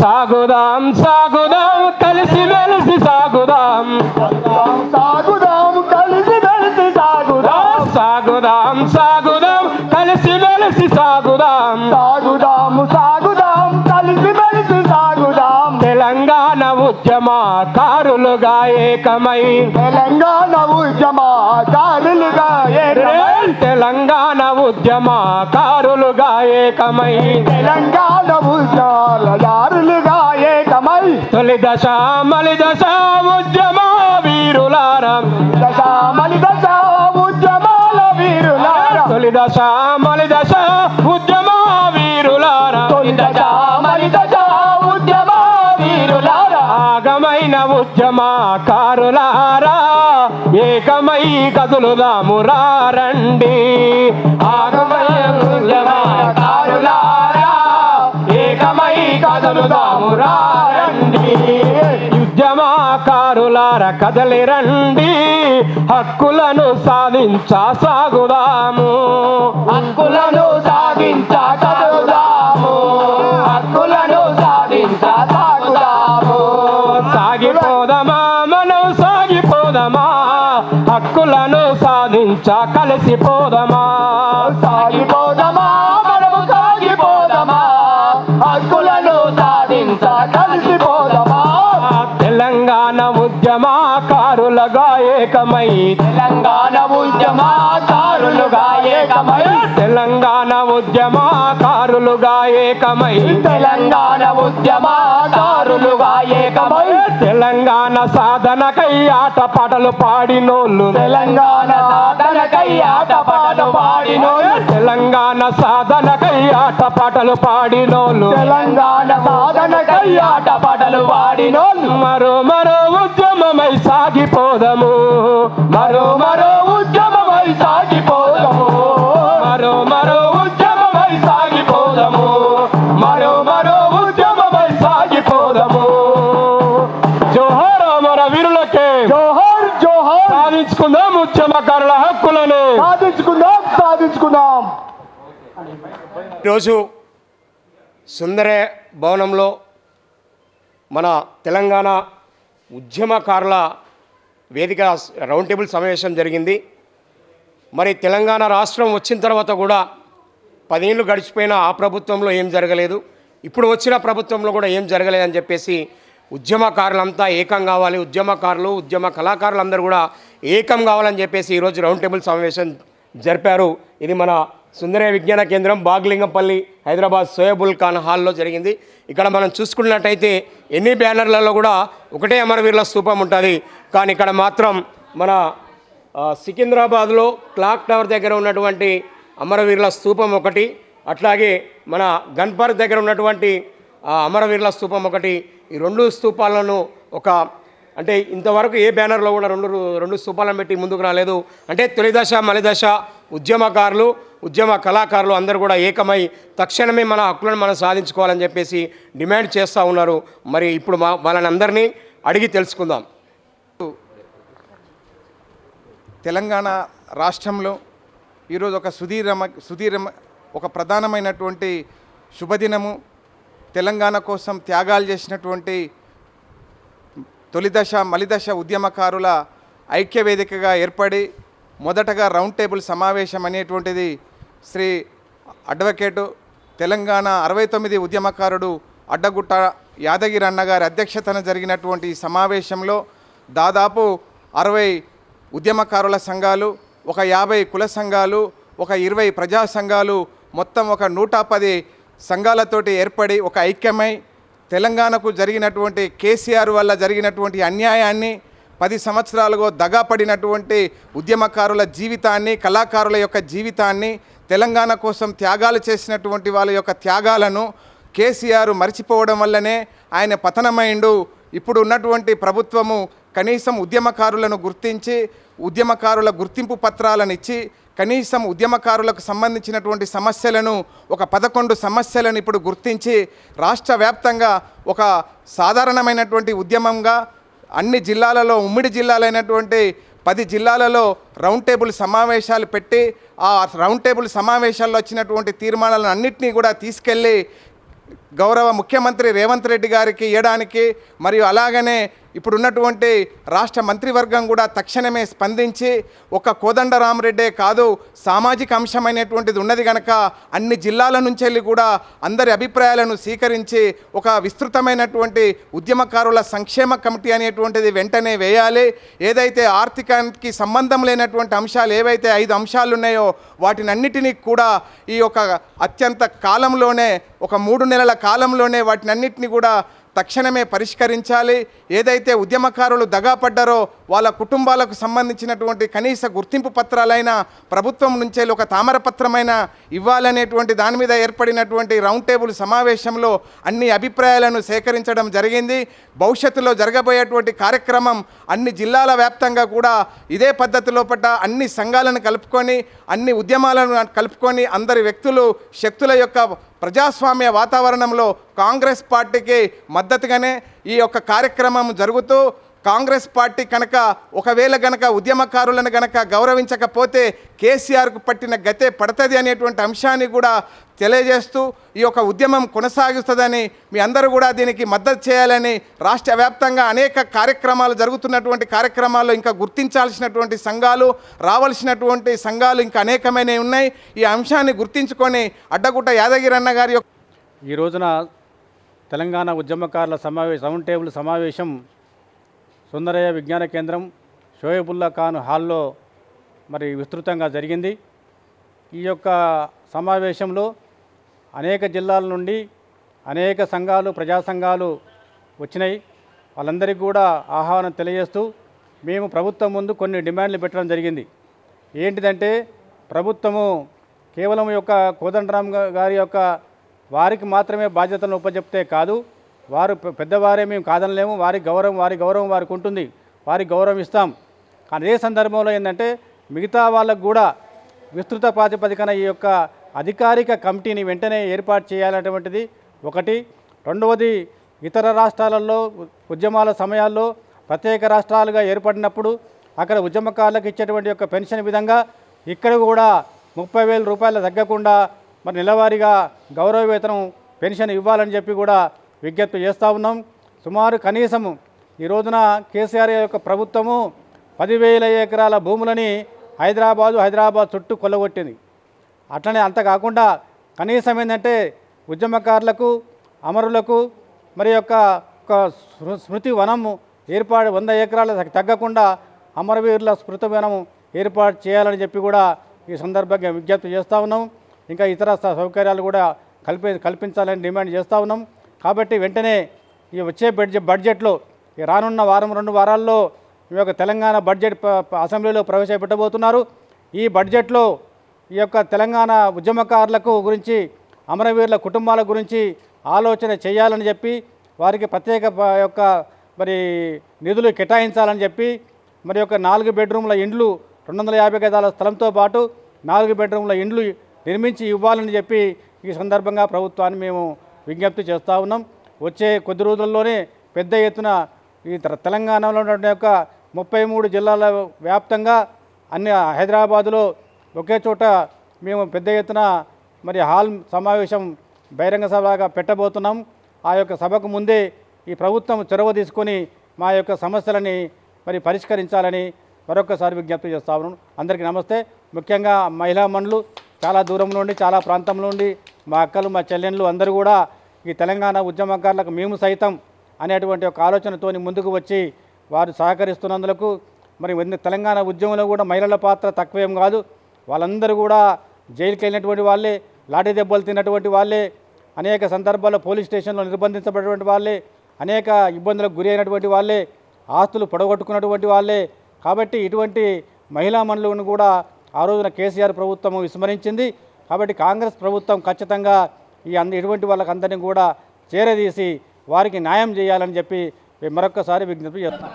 సాగుదాం సాగుదాం కలిసి మెలిసి సాగుదాం. సాగుదాం కలిసి మెలిసి సాగుదాం. సాగుదాం సాగుదాం కలిసి మెలిసి సాగుదాం. ఉద్యమకారులుగా ఏకమై తెలంగాణ ఉద్యమకారులుగా తెలంగాణ ఉద్యమకారులుగా ఏకమై తెలంగాణ ఉద్యమదారులుగా ఏకమై. తొలి దశ మలి దశ ఉద్యమ వీరులారం. దశ మలి దశ ఉద్యమాల వీరులారా. తొలి దశ కారులారా ఏకమై కదులుదాము రండి. ఆగమైన ఉద్యమకారులారా ఏకమై కదులుదాము రండి. ఉద్యమకారులార కదలి రండి. హక్కులను సాధించ సాగుదాము. హక్కులను సాధించా కలిసిపోదమా సాగిపోదమా మనము సాగిపోదమా హక్కులను సాధించా కలిసిపోదమా తెలంగాణ ఉద్యమకారులుగా ఏకమై తెలంగాణ ఉద్యమకారులుగా ఏకమై తెలంగాణ ఉద్యమకారులుగా ఏకమై తెలంగాణ ఉద్యమకారులుగా ఏకమై తెలంగాణ సాధనకై ఆట పాటలు పాడినోళ్ళు. తెలంగాణ సాధనకై ఆటపాటలు పాడినోళ్ళు. తెలంగాణ సాధనకై ఆట పాటలు పాడినోళ్ళు. తెలంగాణ సాధనకై ఆటపాటలు పాడినోళ్ళు. మరో మరో ఉద్యమమై సాగిపోదము. మరో మరో సాధించుకుందాం ఉద్యమకారుల హక్కులను సాధించుకుందాం సాధించుకుందాం. ఈరోజు సుందర భవనంలో మన తెలంగాణ ఉద్యమకారుల వేదిక రౌండ్ టేబుల్ సమావేశం జరిగింది. మరి తెలంగాణ రాష్ట్రం వచ్చిన తర్వాత కూడా పదేళ్ళు గడిచిపోయినా ఆ ప్రభుత్వంలో ఏం జరగలేదు. ఇప్పుడు వచ్చిన ప్రభుత్వంలో కూడా ఏం జరగలేదని చెప్పేసి ఉద్యమకారులంతా ఏకం కావాలి. ఉద్యమకారులు ఉద్యమ కళాకారులు అందరూ కూడా ఏకం కావాలని చెప్పేసి ఈరోజు రౌండ్ టేబుల్ సమావేశం జరిపారు. ఇది మన సుందరయ్య విజ్ఞాన కేంద్రం బాగ్లింగంపల్లి హైదరాబాద్ సోయబుల్ ఖాన్ హాల్లో జరిగింది. ఇక్కడ మనం చూసుకున్నట్టయితే ఎన్ని బ్యానర్లలో కూడా ఒకటే అమరవీరుల స్థూపం ఉంటుంది. కానీ ఇక్కడ మాత్రం మన సికింద్రాబాద్లో క్లాక్ టవర్ దగ్గర ఉన్నటువంటి అమరవీరుల స్థూపం ఒకటి అట్లాగే మన గన్పర్ దగ్గర ఉన్నటువంటి అమరవీరుల స్థూపం ఒకటి ఈ రెండు స్తూపాలను ఒక అంటే ఇంతవరకు ఏ బ్యానర్లో కూడా రెండు రెండు స్తూపాలను పెట్టి ముందుకు రాలేదు. అంటే తొలిదశ మలిదశ ఉద్యమకారులు ఉద్యమ కళాకారులు అందరూ కూడా ఏకమై తక్షణమే మన హక్కులను మనం సాధించుకోవాలని చెప్పేసి డిమాండ్ చేస్తూ ఉన్నారు. మరి ఇప్పుడు మా వాళ్ళని అందరినీ అడిగి తెలుసుకుందాం. తెలంగాణ రాష్ట్రంలో ఈరోజు ఒక సుధీరమ సుధీరమ ఒక ప్రధానమైనటువంటి శుభదినము. తెలంగాణ కోసం త్యాగాలు చేసినటువంటి తొలిదశ మలిదశ ఉద్యమకారుల ఐక్యవేదికగా ఏర్పడి మొదటగా రౌండ్ టేబుల్ సమావేశం అనేటువంటిది శ్రీ అడ్వకేటు తెలంగాణ అరవై తొమ్మిది ఉద్యమకారుడు అడ్డగుట్ట యాదగిరి అన్నగారి అధ్యక్షతన జరిగినటువంటి సమావేశంలో దాదాపు అరవై ఉద్యమకారుల సంఘాలు ఒక యాభై కుల సంఘాలు ఒక ఇరవై ప్రజా సంఘాలు మొత్తం ఒక నూట పది సంఘాలతోటి ఏర్పడి ఒక ఐక్యమై తెలంగాణకు జరిగినటువంటి కేసీఆర్ వల్ల జరిగినటువంటి అన్యాయాన్ని పది సంవత్సరాలుగా దగాపడినటువంటి ఉద్యమకారుల జీవితాన్ని కళాకారుల యొక్క జీవితాన్ని తెలంగాణ కోసం త్యాగాలు చేసినటువంటి వాళ్ళ యొక్క త్యాగాలను కేసీఆర్ మర్చిపోవడం వల్లనే ఆయన పతనమైండు. ఇప్పుడు ఉన్నటువంటి ప్రభుత్వము కనీసం ఉద్యమకారులను గుర్తించి ఉద్యమకారుల గుర్తింపు పత్రాలను ఇచ్చి కనీసం ఉద్యమకారులకు సంబంధించినటువంటి సమస్యలను ఒక పదకొండు సమస్యలను ఇప్పుడు గుర్తించి రాష్ట్ర వ్యాప్తంగా ఒక సాధారణమైనటువంటి ఉద్యమంగా అన్ని జిల్లాలలో ఉమ్మడి జిల్లాలైనటువంటి పది జిల్లాలలో రౌండ్ టేబుల్ సమావేశాలు పెట్టి ఆ రౌండ్ టేబుల్ సమావేశాల్లో వచ్చినటువంటి తీర్మానాలను అన్నింటినీ కూడా తీసుకెళ్ళి గౌరవ ముఖ్యమంత్రి రేవంత్ రెడ్డి గారికి ఇవ్వడానికి మరియు అలాగనే ఇప్పుడున్నటువంటి రాష్ట్ర మంత్రివర్గం కూడా తక్షణమే స్పందించి ఒక కోదండరామరెడ్డే కాదు సామాజిక అంశమైనటువంటిది ఉన్నది కనుక అన్ని జిల్లాల నుంచి వెళ్ళి కూడా అందరి అభిప్రాయాలను స్వీకరించి ఒక విస్తృతమైనటువంటి ఉద్యమకారుల సంక్షేమ కమిటీ అనేటువంటిది వెంటనే వేయాలి. ఏదైతే ఆర్థికానికి సంబంధం లేనటువంటి అంశాలు ఏవైతే ఐదు అంశాలు ఉన్నాయో వాటినన్నిటినీ కూడా ఈ యొక్క అత్యంత కాలంలోనే ఒక మూడు నెలల కాలంలోనే వాటినన్నిటిని కూడా తక్షణమే పరిష్కరించాలి. ఏదైతే ఉద్యమకారులు దగాపడ్డారో వాళ్ళ కుటుంబాలకు సంబంధించినటువంటి కనీస గుర్తింపు పత్రాలైన ప్రభుత్వం నుంచే ఒక తామరపత్రమైన ఇవ్వాలనేటువంటి దాని మీద ఏర్పడినటువంటి రౌండ్ టేబుల్ సమావేశంలో అన్ని అభిప్రాయాలను సేకరించడం జరిగింది. భవిష్యత్తులో జరగబోయేటువంటి కార్యక్రమం అన్ని జిల్లాల వ్యాప్తంగా కూడా ఇదే పద్ధతిలో పడ్డ అన్ని సంఘాలను కలుపుకొని అన్ని ఉద్యమాలను కలుపుకొని అందరి వ్యక్తులు శక్తుల యొక్క ప్రజాస్వామ్య వాతావరణంలో కాంగ్రెస్ పార్టీకి మద్దతుగానే ఈ యొక్క కార్యక్రమం జరుగుతూ కాంగ్రెస్ పార్టీ కనుక ఒకవేళ గనక ఉద్యమకారులను గనక గౌరవించకపోతే కేసీఆర్కు పట్టిన గతే పడుతుంది అనేటువంటి అంశాన్ని కూడా తెలియజేస్తూ ఈ యొక్క ఉద్యమం కొనసాగిస్తుందని మీ అందరూ కూడా దీనికి మద్దతు చేయాలని రాష్ట్ర వ్యాప్తంగా అనేక కార్యక్రమాలు జరుగుతున్నటువంటి కార్యక్రమాల్లో ఇంకా గుర్తించాల్సినటువంటి సంఘాలు రావాల్సినటువంటి సంఘాలు ఇంకా అనేకమైనవి ఉన్నాయి. ఈ అంశాన్ని గుర్తించుకొని అడ్డగుట్ట యాదగిరన్న గారి యొక్క ఈ రోజున తెలంగాణ ఉద్యమకారుల సమావేశం రౌండ్ టేబుల్ సమావేశం సుందరయ్య విజ్ఞాన కేంద్రం షోయబుల్లా ఖాన్ హాల్లో మరి విస్తృతంగా జరిగింది. ఈ యొక్క సమావేశంలో అనేక జిల్లాల నుండి అనేక సంఘాలు ప్రజా సంఘాలు వచ్చినాయి. వాళ్ళందరికీ కూడా ఆహ్వానం తెలియజేస్తూ మేము ప్రభుత్వం ముందు కొన్ని డిమాండ్లు పెట్టడం జరిగింది. ఏంటిదంటే ప్రభుత్వము కేవలం యొక్క కోదండరామ్ గారి యొక్క వారికి మాత్రమే బాధ్యతలను ఉపజెప్తే కాదు వారు పెద్దవారే మేము కాదనలేము వారి గౌరవం వారి గౌరవం వారికి ఉంటుంది వారికి గౌరవం ఇస్తాం. కానీ అదే సందర్భంలో ఏంటంటే మిగతా వాళ్ళకు కూడా విస్తృత ప్రాతిపదికన ఈ యొక్క అధికారిక కమిటీని వెంటనే ఏర్పాటు చేయాలనేటువంటిది ఒకటి. రెండవది ఇతర రాష్ట్రాలలో ఉద్యమాల సమయాల్లో ప్రత్యేక రాష్ట్రాలుగా ఏర్పడినప్పుడు అక్కడ ఉద్యమకారులకు ఇచ్చేటువంటి యొక్క పెన్షన్ విధంగా ఇక్కడ కూడా ముప్పై వేల రూపాయలు తగ్గకుండా మరి నెలవారీగా గౌరవ వేతనం పెన్షన్ ఇవ్వాలని చెప్పి కూడా విజ్ఞప్తి చేస్తూ ఉన్నాం. సుమారు కనీసము ఈ రోజున కేసీఆర్ యొక్క ప్రభుత్వము పదివేల ఎకరాల భూములని హైదరాబాదు హైదరాబాద్ చుట్టూ కొల్లగొట్టింది. అట్లనే అంత కాకుండా కనీసం ఏంటంటే ఉద్యమకారులకు అమరులకు మరి యొక్క ఒక స్మృతి వనము ఏర్పాటు వంద ఎకరాల తగ్గకుండా అమరవీరుల స్మృతి వనం ఏర్పాటు చేయాలని చెప్పి కూడా ఈ సందర్భంగా విజ్ఞప్తి చేస్తూ ఉన్నాం. ఇంకా ఇతర సౌకర్యాలు కూడా కల్పి కల్పించాలని డిమాండ్ చేస్తూ ఉన్నాం. కాబట్టి వెంటనే ఈ వచ్చే బడ్జెట్ బడ్జెట్లో ఈ రానున్న వారం రెండు వారాల్లో ఈ యొక్క తెలంగాణ బడ్జెట్ అసెంబ్లీలో ప్రవేశపెట్టబోతున్నారు. ఈ బడ్జెట్లో ఈ యొక్క తెలంగాణ ఉద్యమకారులకు గురించి అమరవీరుల కుటుంబాల గురించి ఆలోచన చేయాలని చెప్పి వారికి ప్రత్యేక యొక్క మరి నిధులు కేటాయించాలని చెప్పి మరి యొక్క నాలుగు బెడ్రూమ్ల ఇండ్లు రెండు వందల యాభై గదాల స్థలంతో పాటు నాలుగు బెడ్రూమ్ల ఇండ్లు నిర్మించి ఇవ్వాలని చెప్పి ఈ సందర్భంగా ప్రభుత్వాన్ని మేము విజ్ఞప్తి చేస్తూ ఉన్నాం. వచ్చే కొద్ది రోజుల్లోనే పెద్ద ఎత్తున ఈ తెలంగాణలో ఉన్న యొక్క ముప్పై మూడు జిల్లాల వ్యాప్తంగా అన్ని హైదరాబాదులో ఒకే చోట మేము పెద్ద ఎత్తున మరి హాల్ సమావేశం బహిరంగ సభగా పెట్టబోతున్నాం. ఆ యొక్క సభకు ముందే ఈ ప్రభుత్వం చొరవ తీసుకొని మా యొక్క సమస్యలని మరి పరిష్కరించాలని మరొకసారి విజ్ఞప్తి చేస్తా ఉన్నాను అందరికీ నమస్తే. ముఖ్యంగా మహిళా మండలు చాలా దూరం నుండి చాలా ప్రాంతం నుండి మా అక్కలు మా చెల్లెళ్ళు అందరూ కూడా ఈ తెలంగాణ ఉద్యమకారులకు మేము సైతం అనేటువంటి ఒక ఆలోచనతోని ముందుకు వచ్చి వారు సహకరిస్తున్నందులకు మరి తెలంగాణ ఉద్యమంలో కూడా మహిళల పాత్ర తక్కువేం కాదు. వాళ్ళందరూ కూడా జైలుకి వెళ్ళినటువంటి వాళ్ళే లాఠీ దెబ్బలు తిన్నటువంటి వాళ్ళే అనేక సందర్భాల్లో పోలీస్ స్టేషన్లో నిర్బంధించబడినటువంటి వాళ్ళే అనేక ఇబ్బందులకు గురి అయినటువంటి వాళ్ళే ఆస్తులు పొడగొట్టుకున్నటువంటి వాళ్ళే. కాబట్టి ఇటువంటి మహిళా మనులను కూడా ఆ రోజున కేసీఆర్ ప్రభుత్వం విస్మరించింది. కాబట్టి కాంగ్రెస్ ప్రభుత్వం ఖచ్చితంగా ఈ అంద ఇటువంటి వాళ్ళకందరినీ కూడా చేరదీసి వారికి న్యాయం చేయాలని చెప్పి మరొక్కసారి విజ్ఞప్తి చేస్తున్నాం.